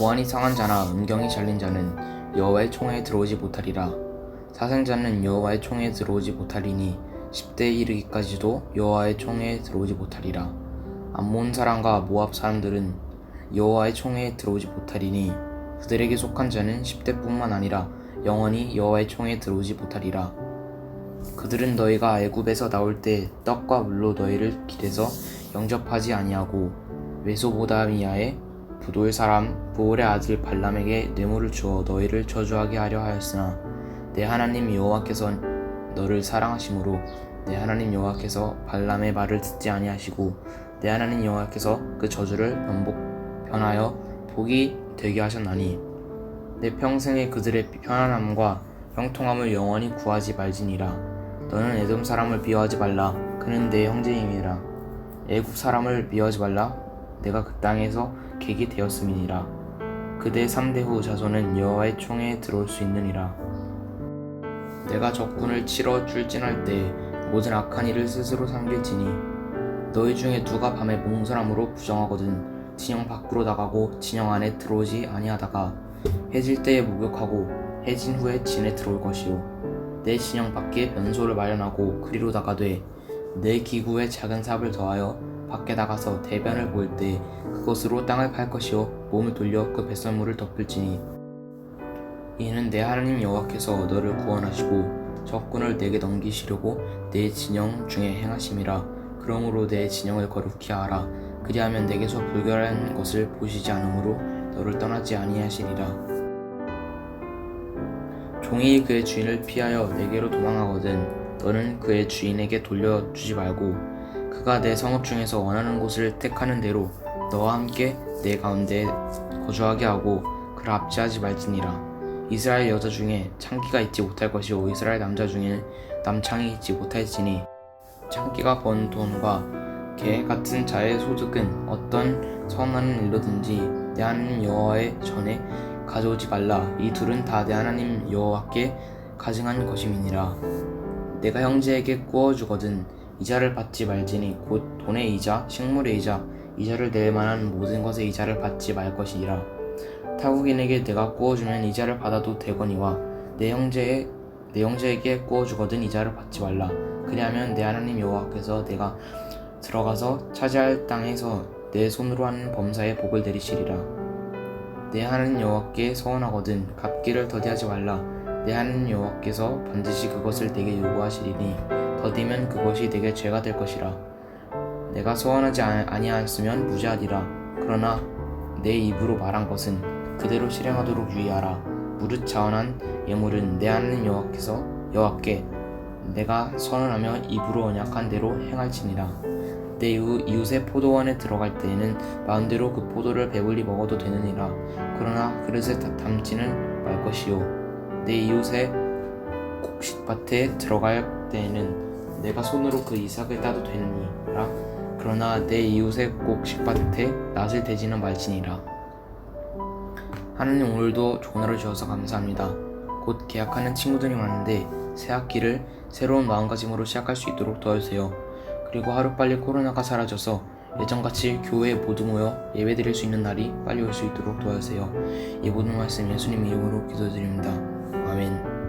고안이 상한 자나 음경이 잘린 자는 여호와의 총회에 들어오지 못하리라. 사생자는 여호와의 총회에 들어오지 못하리니 10대에 이르기까지도 여호와의 총회에 들어오지 못하리라. 암몬 사람과 모압 사람들은 여호와의 총회에 들어오지 못하리니 그들에게 속한 자는 10대뿐만 아니라 영원히 여호와의 총회에 들어오지 못하리라. 그들은 너희가 애굽에서 나올 때 떡과 물로 너희를 길에서 영접하지 아니하고 메소보다미아의 부돌 사람 부올의 아들 발람에게 뇌물을 주어 너희를 저주하게 하려 하였으나 내 하나님 여호와께서 너를 사랑하심으로 내 하나님 여호와께서 발람의 말을 듣지 아니하시고 내 하나님 여호와께서 그 저주를 변복 변하여 복이 되게 하셨나니 내 평생에 그들의 편안함과 형통함을 영원히 구하지 말지니라. 너는 에돔 사람을 미워하지 말라. 그는 내 형제임이라. 애국 사람을 미워하지 말라 내가 그 땅에서 객이 되었음이니라. 그대 3대 후 자손은 여호와의 총회에 들어올 수 있느니라. 내가 적군을 치러 출진할 때 모든 악한 일을 스스로 삼길지니 너희 중에 누가 밤에 몽설함으로 부정하거든 진영 밖으로 나가고 진영 안에 들어오지 아니하다가 해질 때에 목욕하고 해진 후에 진에 들어올 것이요. 내 진영 밖에 변소를 마련하고 그리로 나가되 내 기구에 작은 삽을 더하여 밖에 나가서 대변을 보일 때 그것으로 땅을 팔 것이요. 몸을 돌려 그 뱃설물을 덮을지니. 이는 내 하나님 여호와께서 너를 구원하시고 적군을 내게 넘기시려고 내 진영 중에 행하심이라. 그러므로 내 진영을 거룩히 하라 그리하면 내게서 불결한 것을 보시지 않으므로 너를 떠나지 아니하시리라. 종이 그의 주인을 피하여 내게로 도망하거든 너는 그의 주인에게 돌려주지 말고 그가 내 성읍 중에서 원하는 곳을 택하는 대로 너와 함께 내 가운데 거주하게 하고 그를 압제하지 말지니라. 이스라엘 여자 중에 창기가 있지 못할 것이요 이스라엘 남자 중에 남창이 있지 못할지니. 창기가 번 돈과 개 같은 자의 소득은 어떤 선한 일로든지 내 하나님 여호와의 전에 가져오지 말라. 이 둘은 다 내 하나님 여호와께 가증한 것임이니라. 내가 형제에게 구워 주거든 이자를 받지 말지니 곧 돈의 이자 식물의 이자 이자를 낼 만한 모든 것의 이자를 받지 말 것이니라. 타국인에게 내가 구워주면 이자를 받아도 되거니와 내 형제의 내 형제에게 구워주거든 이자를 받지 말라. 그리하면 내 하나님 여호와께서 내가 들어가서 차지할 땅에서 내 손으로 하는 범사에 복을 내리시리라. 내 하나님 여호와께 서원하거든 갚기를 더디하지 말라. 내 하나님 여호와께서 반드시 그것을 내게 요구하시리니 더디면 그것이 내게 죄가 될 것이라. 내가 서원하지 아- 아니하였으면 무죄하리라. 그러나 내 입으로 말한 것은 그대로 실행하도록 유의하라. 무릇 자원한 예물은 내 하나님 여호와께서 여호와께 내가 선언하며 입으로 언약한 대로 행할지니라. 내 이웃, 이웃의 포도원에 들어갈 때에는 마음대로 그 포도를 배불리 먹어도 되느니라. 그러나 그릇에 다- 담지는 말 것이요. 내 이웃의 곡식밭에 들어갈 때에는 내가 손으로 그 이삭을 따도 되느니라. 그러나 내 이웃의 곡식밭에 낫을 대지는 말지니라. 하나님 오늘도 좋은 하루 주셔서 감사합니다. 곧 계약하는 친구들이 많은데 새 학기를 새로운 마음가짐으로 시작할 수 있도록 도와주세요. 그리고 하루빨리 코로나가 사라져서 예전같이 교회에 모두 모여 예배드릴 수 있는 날이 빨리 올 수 있도록 도와주세요. 이 모든 말씀 예수님 이름으로 기도드립니다. 아멘